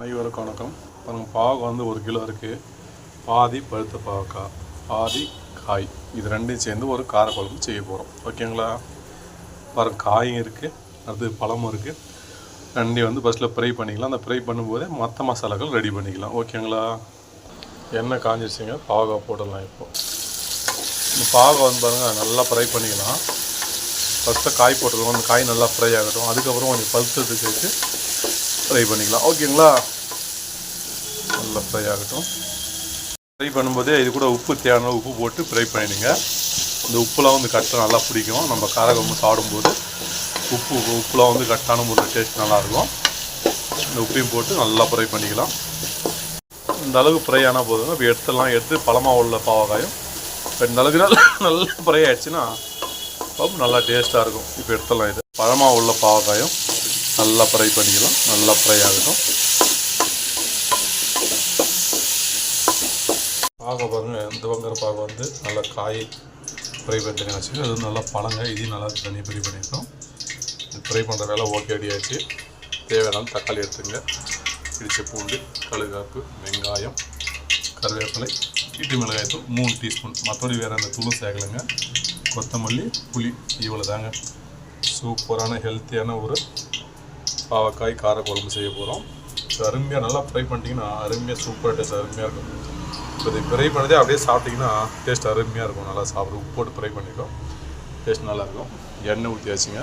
அனைவருக்கும் வணக்கம் பாருங்க பாவக்காய் வந்து ஒரு கிலோ இருக்குது பாதி பழுத்த பாவக்காய் பாதி காய். இது ரெண்டையும் சேர்ந்து ஒரு காரக்குழம்பு செய்ய போகிறோம் ஓகேங்களா? பாருங்க காயும் இருக்குது அடுத்து பழமும் இருக்குது ரெண்டையும் வந்து ஃபஸ்ட்டில் ஃப்ரை பண்ணிக்கலாம். அந்த ஃப்ரை பண்ணும்போதே மற்ற மசாலாக்கள் ரெடி பண்ணிக்கலாம். ஓகேங்களா? எண்ணெய் காஞ்சிருச்சிங்க பாவக்காய் போடலாம் இப்போது இந்த பாவக்காய் வந்து பாருங்கள் நல்லா ஃப்ரை பண்ணிக்கலாம். ஃபஸ்ட்டு காய் போட்டுருவோம் அந்த காய் நல்லா ஃப்ரை ஆகட்டும். அதுக்கப்புறம் கொஞ்சம் பழுத்ததுக்கு ஃப்ரை பண்ணிக்கலாம். ஓகேங்களா? நல்லா ஃப்ரை ஆகட்டும். ஃப்ரை பண்ணும்போதே இது கூட உப்பு தேவையான உப்பு போட்டு ஃப்ரை பண்ணிடுங்க. இந்த உப்புலாம் வந்து கரெக்டாக நல்லா பிடிக்கும். நம்ம காரகம் சாப்பிடும்போது உப்பு உப்புலாம் வந்து கரெக்டான முறையில் டேஸ்ட் நல்லாயிருக்கும். இந்த உப்பையும் போட்டு நல்லா ஃப்ரை பண்ணிக்கலாம். இந்த அளவுக்கு ஃப்ரை ஆனால் போதுங்க இப்போ எடுத்துடலாம் எடுத்து பழமாக உள்ள பாவக்காயும் இப்போ இந்த அளவுக்கு நல்லா நல்லா ஃப்ரை ஆயிடுச்சுன்னா பப் நல்லா டேஸ்ட்டாக இருக்கும். இப்போ எடுத்துடலாம் இது. பழமாக உள்ள பாவக்காயும் நல்லா ஃப்ரை பண்ணிக்கலாம். நல்லா ஃப்ரை ஆகட்டும். பாக பாருங்கள் இந்த வங்கிற பாக வந்து நல்லா காய் ஃப்ரை பண்ணி வச்சுக்கோங்க. அது நல்லா பழங்க இதையும் நல்லா தண்ணி ஃப்ரை பண்ணியிருக்கோம் ஃப்ரை பண்ணுற வேலை ஓகே ஆச்சு தேவையான தக்காளி எடுத்துங்க. இடிச்ச பூண்டு கழுகாப்பு வெங்காயம் கருவேப்பிலை இட்டு மிளகாயத்தூள் மூணு டீஸ்பூன் மற்றபடி வேறு அந்த தூளும் சேர்க்கலைங்க. கொத்தமல்லி புளி இவ்வளோ தாங்க சூப்பரான ஹெல்த்தியான ஒரு பாவக்காய் காரக்குழம்பு செய்ய போகிறோம் ஸோ அருமையாக நல்லா ஃப்ரை பண்ணிட்டீங்கன்னா அருமையாக சூப்பராக டேஸ்ட் அருமையாக இருக்கும். இப்போ இது ஃப்ரை பண்ணதே அப்படியே சாப்பிட்டிங்கன்னா டேஸ்ட் அருமையாக இருக்கும். நல்லா சாப்பிட உப்பு போட்டு ஃப்ரை பண்ணிட்டோம் டேஸ்ட் நல்லாயிருக்கும் எண்ணெய் ஊற்றியாச்சுங்க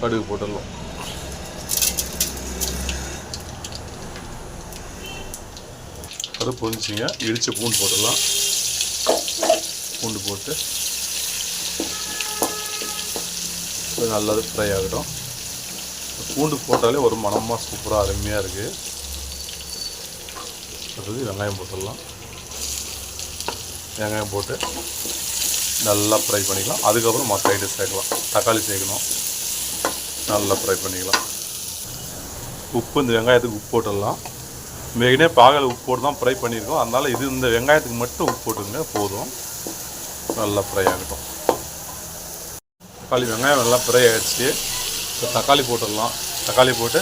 கடுகு போட்டுடலாம். அது பொரிஞ்சிங்க இடித்த பூண்டு போட்டுடலாம். பூண்டு போட்டு இது நல்லா ஃப்ரை ஆகட்டும். பூண்டு போட்டாலே ஒரு மனமாக சூப்பராக அருமையாக இருக்குது அடுத்தது வெங்காயம் போட்டுடலாம். வெங்காயம் போட்டு நல்லா ஃப்ரை பண்ணிக்கலாம். அதுக்கப்புறம் மற்ற ஐட்டம் சேர்க்கலாம். தக்காளி சேர்க்கணும். நல்லா ஃப்ரை பண்ணிக்கலாம். உப்பு இந்த வெங்காயத்துக்கு உப்பு போட்டுடலாம். மெயினே பாகல் உப்பு போட்டு தான் ஃப்ரை பண்ணியிருக்கோம். அதனால் இது இந்த வெங்காயத்துக்கு மட்டும் உப்பு போட்டுங்க போதும். நல்லா ஃப்ரை ஆகட்டும். தக்காளி வெங்காயம் நல்லா ஃப்ரை ஆகிடுச்சு இப்போ தக்காளி போட்டுடலாம். தக்காளி போட்டு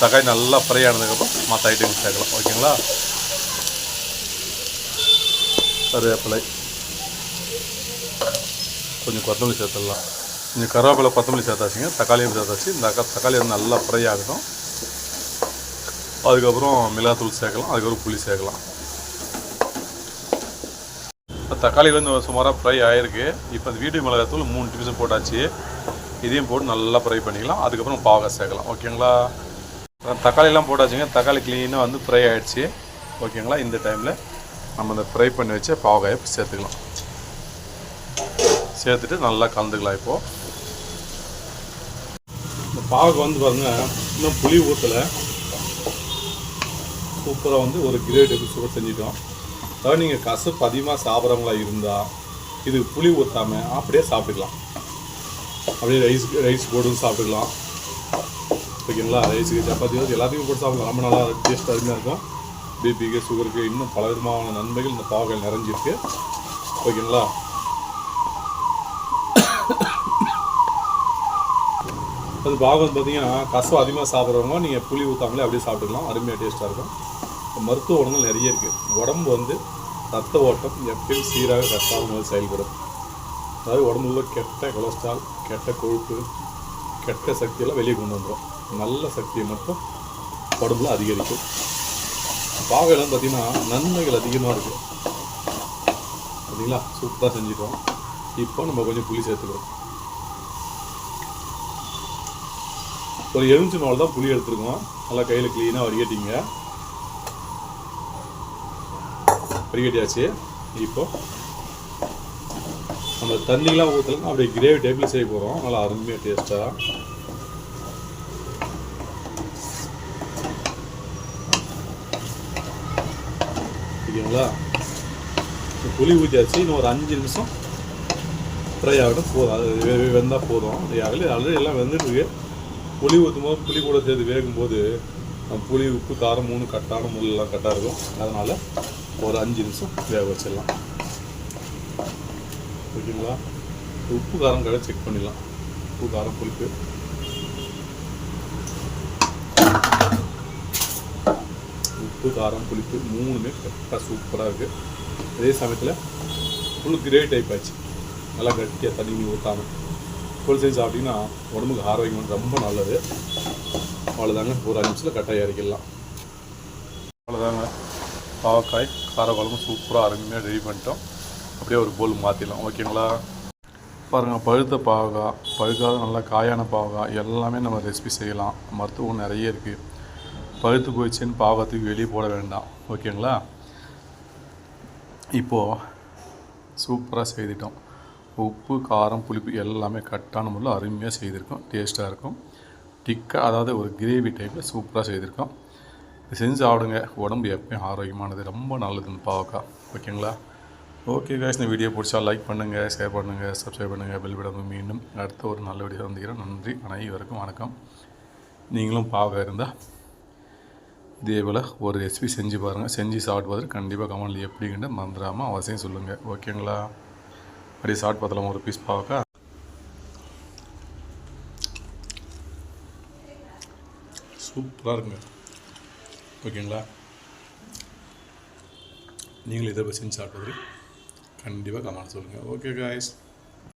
தக்காளி நல்லா ஃப்ரை ஆனதுக்கப்புறம் மற்ற ஐட்டம் சேர்க்கலாம். ஓகேங்களா? கருவேப்பிலை. கொஞ்சம் கொத்தமல்லி சேர்த்துடலாம். கொஞ்சம் கருவேப்பிலை கொத்தமல்லி சேர்த்தாச்சுங்க. தக்காளியும் சேர்த்தாச்சு. இந்த அக்கா தக்காளி வந்து நல்லா ஃப்ரை ஆகட்டும் அதுக்கப்புறம் மிளகாத்தூள் சேர்க்கலாம். அதுக்கப்புறம் புளி சேர்க்கலாம். இப்போ தக்காளி வந்து சுமாராக ஃப்ரை ஆகிருக்கு இப்போ இந்த வீட்டு மிளகாத்தூள் மூணு டிவிஷன் போட்டாச்சு. இதையும் போட்டு நல்லா ஃப்ரை பண்ணிக்கலாம். அதுக்கப்புறம் பாவக்காய் சேர்க்கலாம். ஓகேங்களா? தக்காளிலாம் போட்டாச்சுங்க தக்காளி க்ளீனாக வந்து ஃப்ரை ஆகிடுச்சு ஓகேங்களா? இந்த டைமில் நம்ம இந்த ஃப்ரை பண்ணி வச்ச பாவக்காயை சேர்த்துக்கலாம். சேர்த்துட்டு நல்லா கலந்துக்கலாம் இப்போது இந்த பாவக்காய் வந்து பாருங்கள் இன்னும் புளி ஊற்றலை சூப்பராக வந்து ஒரு கிரேட் சூப்பர் செஞ்சிட்டோம். அதாவது நீங்கள் கசப்பு அதிகமாக சாப்பிட்றவங்களா இருந்தால் இது புளி ஊற்றாமல் அப்படியே சாப்பிட்டுக்கலாம். அப்படியே ரைஸ் ரைஸ் போட்டும் சாப்பிட்டுக்கலாம். ஓகேங்களா? ரைஸுக்கு சப்பாத்தி வந்து எல்லாத்தையும் போட்டு சாப்பிடலாம். ரொம்ப நல்லா டேஸ்ட் அருமையாக இருக்கும். பிபிக்கு சுகருக்கு இன்னும் பல விதமான நன்மைகள் இந்த பாவக்காய் நிறைஞ்சிருக்கு. ஓகேங்களா? அது பாகம் பார்த்தீங்கன்னா கசம் அதிகமாக சாப்பிட்றவங்க நீங்கள் புளி ஊற்றாமலே அப்படியே சாப்பிட்டுக்கலாம். அருமையாக டேஸ்ட்டாக இருக்கும். மருத்துவ குணங்கள் நிறைய இருக்குது உடம்பு வந்து ரத்த ஓட்டம் எப்பயும் சீராக ரத்தம் செயல்படும். அதாவது உடம்புல கெட்ட கொலஸ்ட்ரால் கெட்ட கொழுப்பு கெட்ட சக்தியெல்லாம் வெளியே கொண்டு வந்துடும் நல்ல சக்தியை மட்டும் உடம்புல அதிகரிக்கும். பாவையெல்லாம் பார்த்திங்கன்னா நன்மைகள் அதிகமாக இருக்குது பார்த்தீங்களா? சூப்பராக செஞ்சுக்கிறோம் இப்போ நம்ம கொஞ்சம் புளி சேர்த்துக்கிறோம். ஒரு எலுமிச்சை மாவு தான் புளி எடுத்துருக்கோம். நல்லா கையில் க்ளீனாக வடிகட்டிங்க வடிகட்டியாச்சு இப்போ நம்ம தண்ணிலாம் ஊற்றலாம் அப்படியே கிரேவி டைப்பில் செய்ய போகிறோம் நல்லா அருமையாக டேஸ்ட்டாக ஓகேங்களா? புளி ஊற்றியாச்சு இன்னும் ஒரு அஞ்சு நிமிஷம் ஃப்ரை ஆகட்டும். போதும். அது வெந்தால் போதும். ஆல்ரெடி ஆல்ரெடி எல்லாம் வெந்துட்டுருக்கு. புளி ஊற்றும் போது புளி கூட சேர்த்து வேகும்போது போது புளி உப்பு காரம் மூணு கட்டான முள்ளெல்லாம் கட்டாக இருக்கும். அதனால் ஒரு அஞ்சு நிமிஷம் வேக வச்சிடலாம். ஓகேங்களா உப்பு காரம் கடை செக் பண்ணிடலாம். உப்பு காரம் புளிப்பு. உப்பு காரம் புளிப்பு மூணுமே கரெக்டாக சூப்பராக இருக்குது அதே சமயத்தில் ஃபுல் கிரே டைப் ஆச்சு. நல்லா கட்டியாக தண்ணி நீ ஊற்றாம ஃபுல் சைஸ் சாப்பிட்டீங்கன்னா உடம்புக்கு ஆரோக்கியம் ரொம்ப நல்லது. அவ்வளோதாங்க ஒரு அஞ்சு நிமிஷத்தில் கட்டாயம் இறக்கிடலாம். அவ்வளோதாங்க பாவக்காய் காரக்குழம்பு சூப்பராக அருமையாக ரெடி பண்ணிட்டோம். அப்படியே ஒரு போல் மாற்றிடலாம் ஓகேங்களா? பாருங்கள் பழுத்த பாவக்காய் பழுக்காத நல்லா காயான பாவக்காய் எல்லாமே நம்ம ரெசிபி செய்யலாம். மருத்துவம் நிறைய இருக்குது பழுத்து போயிடுச்சுன்னு பாவத்துக்கு வெளியே போட வேண்டாம். ஓகேங்களா? இப்போது சூப்பராக செய்துட்டோம். உப்பு காரம் புளிப்பு எல்லாமே கட்டான முறையில் அருமையாக செய்திருக்கோம். டேஸ்ட்டாக இருக்கும். டிக்கா அதாவது ஒரு கிரேவி டைப்பில் சூப்பராக செய்திருக்கோம். செஞ்சு சாப்பிடுங்க. உடம்பு எப்பயும் ஆரோக்கியமானது. ரொம்ப நல்லது பாவக்காய். ஓகேங்களா? ஓகே guys இந்த வீடியோ பிடிச்சா லைக் பண்ணுங்கள் ஷேர் பண்ணுங்கள் சப்ஸ்கிரைப் பண்ணுங்கள் பெல் பட்டன் மீண்டும் அடுத்த ஒரு நல்ல வீடியோ சந்திக்கிறேன். நன்றி அனைவருக்கும் வணக்கம். நீங்களும் பாவக்காய் இருந்தால் இதே போல் ஒரு ரெசிபி செஞ்சு பாருங்கள் செஞ்சு சாப்பிடுவதற்கு பார்த்துட்டு கண்டிப்பாக கமெண்டில் எப்படிங்கிட்ட மறந்துடாமல் அவசியம் சொல்லுங்கள் ஓகேங்களா அப்படியே சாப்பிட்டு பார்த்தலாம் ஒரு பீஸ் பாவக்கா. சூப்பராக இருக்குங்க. ஓகேங்களா நீங்களும் இதை போய் செஞ்சு சாப்பிட்டு கண்டிப்பாக கமெண்ட் சொல்லுங்கள் ஓகே காய்ஸ்